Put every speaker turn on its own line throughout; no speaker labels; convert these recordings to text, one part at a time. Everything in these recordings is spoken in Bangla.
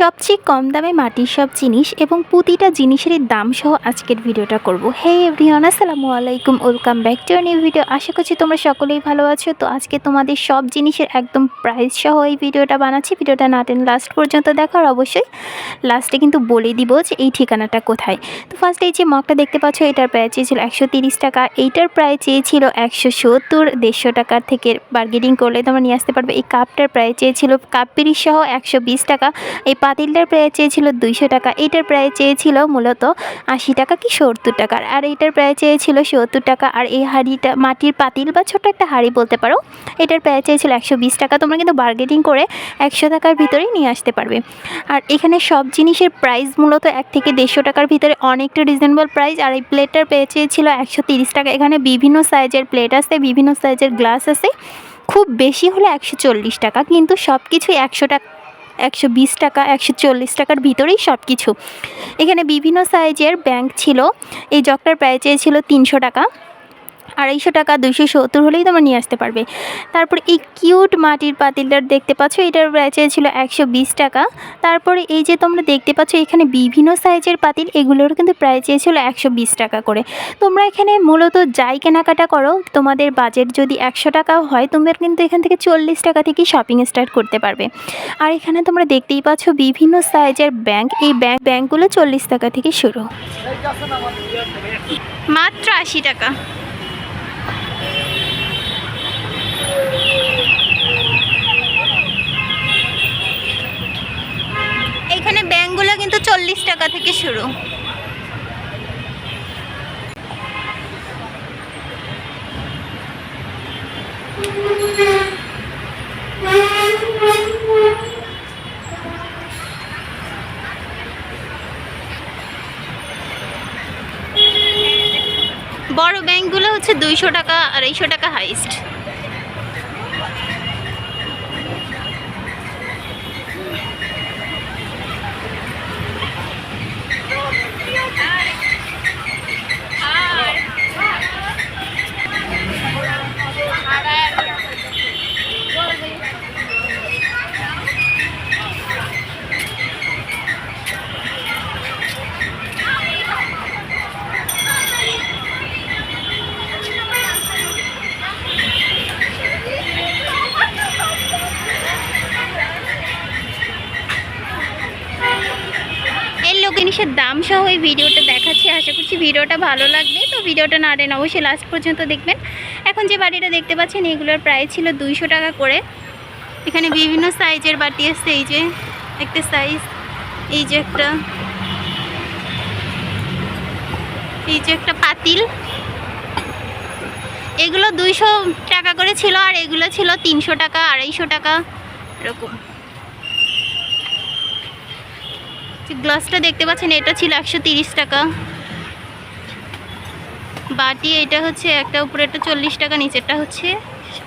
সবচেয়ে কম দামে মাটির সব জিনিস এবং প্রতিটা জিনিসেরই দাম সহ আজকের ভিডিওটা করব। হে এভরিওয়ান আসসালামু আলাইকুম। Welcome back to new video আশা করছি তোমরা সকলেই ভালো আছো। তো আজকে তোমাদের সব জিনিসের একদম প্রাইস সহ এই ভিডিওটা বানাচ্ছি। ভিডিওটা না টেন লাস্ট পর্যন্ত দেখার অবশ্যই লাস্টে কিন্তু বলে দিব যে এই ঠিকানাটা কোথায়। তো ফার্স্টে এই যে মগটা দেখতে পাচ্ছ, এটার প্রায় চেয়েছিল একশো টাকা। এইটার প্রায় চেয়েছিল একশো সত্তর, দেড়শো টাকার থেকে বার্গেনিং করলে তোমরা নিয়ে আসতে পারবে। এই কাপটার প্রায় চেয়েছিল কাপ পিরিশ সহ একশো বিশ টাকা। এই পাতিলটার প্রায় চেয়েছিল দুইশো টাকা এটার প্রায় চেয়েছিল মূলত আশি টাকা কি সত্তর টাকার। আর এটার প্রায় চেয়েছিল সত্তর টাকা, আর এই হাঁড়িটা, মাটির পাতিল বা ছোট একটা হাঁড়ি বলতে পারো, এটার প্রায় চেয়েছিল একশো বিশ টাকা, তোমরা কিন্তু বার্গেনিং করে একশো টাকার ভিতরেই নিয়ে আসতে পারবে। আর এখানে সব জিনিসের প্রাইস মূলত এক থেকে দেড়শো টাকার ভিতরে অনেকটা রিজনেবল প্রাইস আর এই প্লেটটার পেয়ে চেয়েছিল একশো টাকা। এখানে বিভিন্ন সাইজের প্লেট আছে, বিভিন্ন সাইজের গ্লাস আছে, খুব বেশি হলে একশো চল্লিশ টাকা, কিন্তু সব কিছুই একশো টাকা একশো বিশ টাকা, একশো চল্লিশ টাকার ভিতরেই সব কিছু এখানে বিভিন্ন সাইজের ব্যাংক ছিল। এই জগটার প্রায় চেয়েছিল তিনশো টাকা। আড়াইশো টাকা দুশো সত্তর হলেই তোমরা নিয়ে আসতে পারবে। তারপর এই কিউট মাটির পাতিলটার দেখতে পাচ্ছ, এটার প্রায় চেয়েছিল একশো টাকা। তারপরে এই যে তোমরা দেখতে পাচ্ছ, এখানে বিভিন্ন সাইজের পাতিল, এগুলোর কিন্তু প্রায় চেয়েছিল একশো টাকা করে। তোমরা এখানে মূলত যাই কেনাকাটা করো, তোমাদের বাজেট যদি একশো টাকা হয়, তোমরা কিন্তু এখান থেকে চল্লিশ টাকা থেকে শপিং স্টার্ট করতে পারবে। আর এখানে তোমরা দেখতেই পাচ্ছ বিভিন্ন সাইজের ব্যাংক, এই ব্যাংক, ব্যাংকগুলো চল্লিশ টাকা থেকে শুরু। মাত্র আশি টাকা। এখানে ব্যাংকগুলো কিন্তু চল্লিশ টাকা থেকে শুরু। বড় ব্যাংকগুলো হচ্ছে দুইশো টাকা, আড়াইশো টাকা হাইস্ট Hi. জিনিসের দাম সহ এই ভিডিওটা দেখাচ্ছি। আশা করছি ভিডিওটা ভালো লাগবে। তো ভিডিওটা না রেন অবশ্যই লাস্ট পর্যন্ত দেখবেন। এখন যে বাটিটা দেখতে পাচ্ছেন, এগুলোর প্রাইস ছিল দুইশো টাকা করে। এখানে বিভিন্ন সাইজের বাটি আসছে এই যে একটা সাইজ এই যে একটা, এই যে একটা পাতিল। এগুলো দুইশো টাকা করে ছিল আর এগুলো ছিল তিনশো টাকা, আড়াইশো টাকা, এরকম যে গ্লাসটা দেখতে পাচ্ছেন, এটা ছিল একশো টাকা। বাটি, এটা হচ্ছে একটা উপরে একটা চল্লিশ টাকা, নিচেরটা হচ্ছে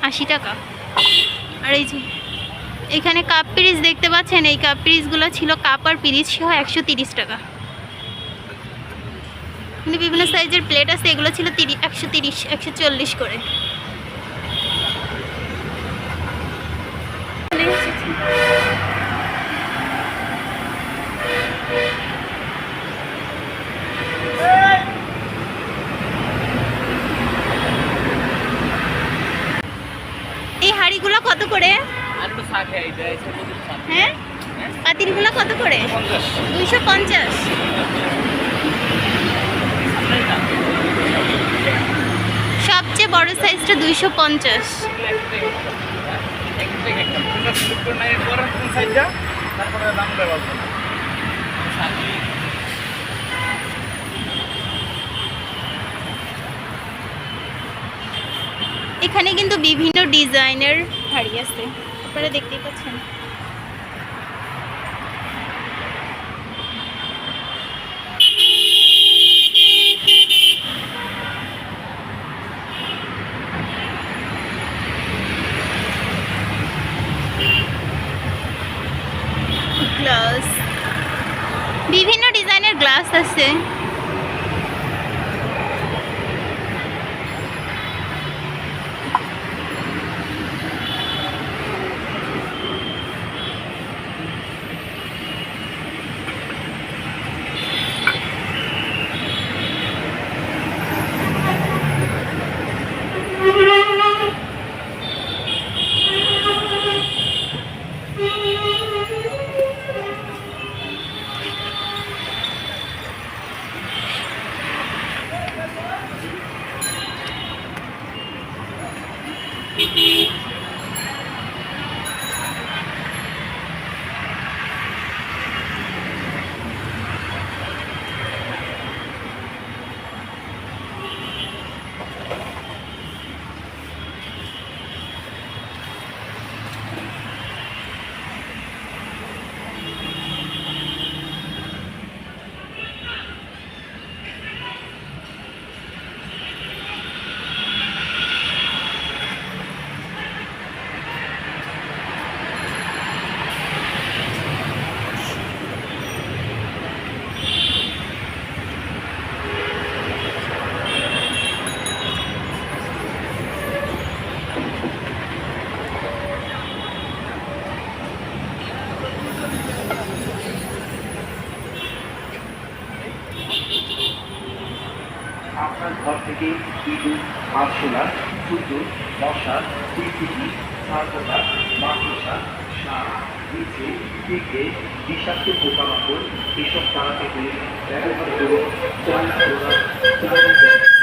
আশি টাকা। আর এই যে, এখানে কাপ পিরিজ দেখতে পাচ্ছেন, এই কাপ পিরিজগুলো ছিল কাপ আর পিরিচ সহ একশো টাকা। কিন্তু বিভিন্ন সাইজের প্লেট আছে, এগুলো ছিল তিরিশ, একশো তিরিশ, একশো চল্লিশ করে এই হাঁড়িগুলো কত করে? হ্যাঁ? পাতিলগুলো কত করে? দুইশো পঞ্চাশ। সবচেয়ে বড় সাইজটা দুইশো পঞ্চাশ। এখানে কিন্তু বিভিন্ন ডিজাইনের হাড়ি আছে আপনারা দেখতেই পাচ্ছেন। গ্লাস বিভিন্ন ডিজাইনের গ্লাস আছে।
থেকে ইঁদুর আরশোলা সূর্য মশা পৃথিবী সারপোকা মাকড়সা সাপ নিচে পিঁপড়ে, বিষাক্ত পোকামাকড়, এসব তারা থেকে ব্যবহার চার